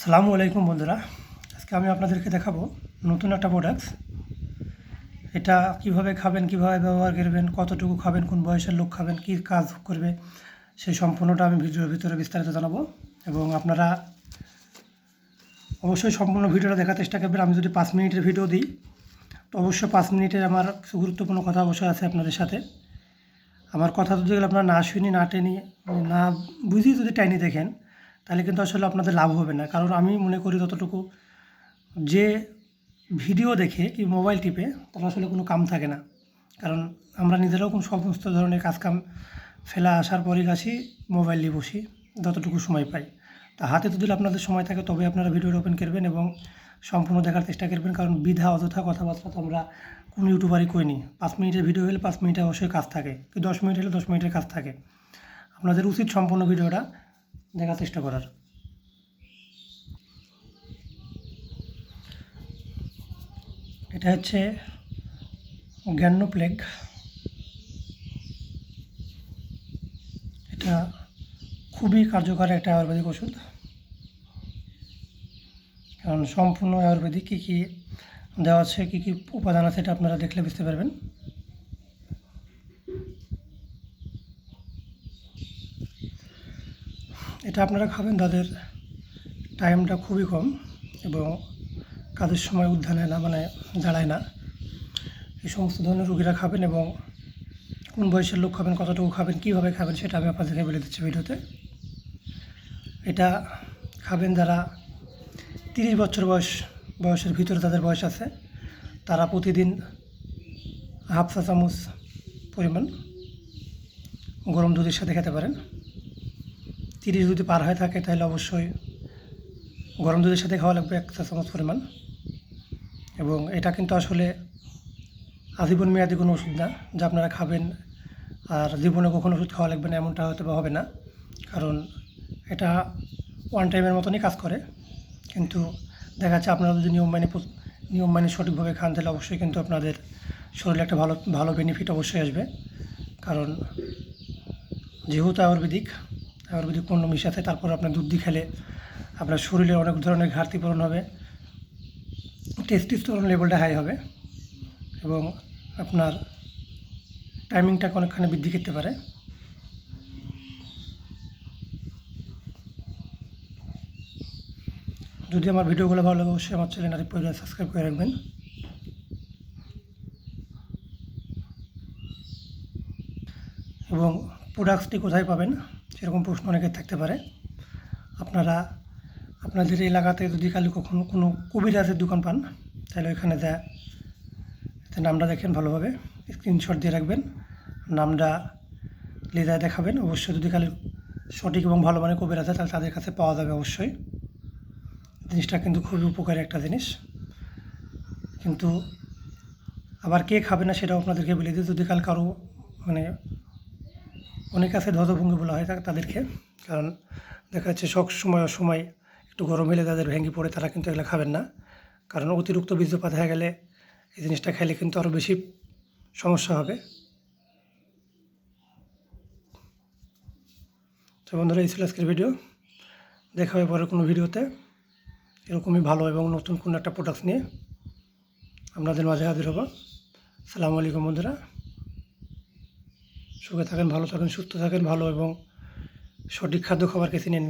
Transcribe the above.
সালামু আলাইকুম বন্ধুরা। আজকে আমি আপনাদেরকে দেখাবো নতুন একটা প্রোডাক্ট এটা কীভাবে খাবেন, কীভাবে ব্যবহার করবেন, কতটুকু খাবেন, কোন বয়সের লোক খাবেন, কী কাজ করবে, সেই সম্পূর্ণটা আমি ভিডিওর ভিতরে বিস্তারিত জানাব। এবং আপনারা অবশ্যই সম্পূর্ণ ভিডিওটা দেখার চেষ্টা করবেন। আমি যদি পাঁচ মিনিটের ভিডিও দিই, তো অবশ্যই পাঁচ মিনিটের আমার কিছু গুরুত্বপূর্ণ কথা অবশ্যই আছে আপনাদের সাথে। আমার কথা যদি আপনারা না শুনি, না টেনি, না বুঝি যদি টাইনি দেখেন তাহলে কিন্তু আসলে আপনাদের লাভ হবে না। কারণ আমি মনে করি ততটুকু যে ভিডিও দেখে কি মোবাইল টিপে, তার আসলে কোনো কাম থাকে না। কারণ আমরা নিজেরাও কোনো সমস্ত ধরনের কাজকাম ফেলা আসার পরই কাছে মোবাইল নিয়ে বসি, যতটুকু সময় পাই। তা হাতে যদি আপনাদের সময় থাকে, তবে আপনারা ভিডিওটা ওপেন করবেন এবং সম্পূর্ণ দেখার চেষ্টা করবেন। কারণ বিধা, অযথা কথাবার্তা তো আমরা কোনো ইউটিউবারই কইনি পাঁচ মিনিটের ভিডিও হলে পাঁচ মিনিটে অবশ্যই কাজ থাকে। কি দশ মিনিট হলে দশ মিনিটের কাজ থাকে। আপনাদের উচিত সম্পূর্ণ ভিডিওটা দেখার চেষ্টা করার। এটা হচ্ছে জ্ঞান্য প্লেগ এটা খুবই কার্যকর একটা আয়ুর্বেদিক ওষুধ। কারণ সম্পূর্ণ আয়ুর্বেদিক কী কী দেওয়া আছে, কী কী উপাদান আছে, এটা আপনারা দেখলে বুঝতে পারবেন। এটা আপনারা খাবেন, তাদের টাইমটা খুবই কম এবং কাজের সময় উদ্ধান হয় না মানে দাঁড়ায় না। এই সমস্ত ধরনের রুগীরা খাবেন এবং কোন বয়সের লোক খাবেন, কতটুকু খাবেন, কীভাবে খাবেন, সেটা আমি আপনাদেরকে বলে দিচ্ছি ভিডিওতে। এটা খাবেন যারা তিরিশ বছর বয়স, বয়সের ভিতরে তাদের বয়স আছে, তারা প্রতিদিন হাফ চা চামচ পরিমাণ গরম দুধের সাথে খেতে পারেন। তিরিশ যদি পার হয়ে থাকে, তাহলে অবশ্যই গরম দুধের সাথে খাওয়া লাগবে এক চা চামচ পরিমাণ। এবং এটা কিন্তু আসলে আজীবন মেয়াদি কোনো ওষুধ না, যা আপনারা খাবেন আর জীবনে কখনো ওষুধ খাওয়া লাগবে না, এমনটা হয়তো হবে না। কারণ এটা ওয়ান টাইমের মতনই কাজ করে। কিন্তু দেখা যাচ্ছে আপনারা যদি নিয়ম মানে নিয়ম মানে সঠিকভাবে খান, তাহলে অবশ্যই কিন্তু আপনাদের শরীরে একটা ভালো ভালো বেনিফিট অবশ্যই আসবে। কারণ যেহেতু আয়ুর্বেদিক আয়ুর্বেদিক পণ্য মিশাতে তারপর আপনার দুধ দিয়ে খেলে আপনার শরীরে অনেক ধরনের ঘাটতি পূরণ হবে টেস্টিস্টোরন লেভেলটা হাই হবে এবং আপনার টাইমিংটাকে অনেকখানি বৃদ্ধি করতে পারে। যদি আমার ভিডিওগুলো ভালো লাগে, অবশ্যই আমার চ্যানেল আরিফ পরিবার সাবস্ক্রাইব করে রাখবেন। এবং প্রোডাক্টসটি কোথায় পাবেন? সেরকম প্রশ্ন অনেকের থাকতে পারে। আপনারা, আপনাদের এলাকাতে যদি কালি কখনো কোনো কবিরাজের দোকান পান, তাহলে ওইখানে যা নামটা দেখেন ভালোভাবে স্ক্রিনশট দিয়ে রাখবেন, নামটা লেদায় দেখাবেন। অবশ্যই যদি কালি সঠিক এবং ভালো মানের কবির আছে তাহলে তাদের কাছে পাওয়া যাবে অবশ্যই। জিনিসটা কিন্তু খুবই উপকারী একটা জিনিস। কিন্তু আবার কে খাবে না সেটাও আপনাদেরকে বলে দিই। যদি কাল কারও মানে অনেক আছে ধ্বজভঙ্গি বলা হয় তাদেরকে। কারণ দেখা যাচ্ছে সব সময় সময় একটু গরম হলে তাদের ভেঙে পড়ে তারা কিন্তু এগুলো খাবেন না। কারণ অতিরিক্ত বীর্যপাত হয়ে গেলে এই জিনিসটা খেলে কিন্তু আরও বেশি সমস্যা হবে। তো বন্ধুরা, এই ছিল আজকের ভিডিও। দেখা হবে পরের কোনো ভিডিওতে। এরকমই ভালো এবং নতুন কোনো একটা প্রোডাক্ট নিয়ে। আপনাদের মাঝে হাজির হব। সালামু আলাইকুম বন্ধুরা। সুখে থাকেন ভালো থাকেন সুস্থ থাকেন ভালো এবং সঠিক খাদ্য খাবার কেছে নিন।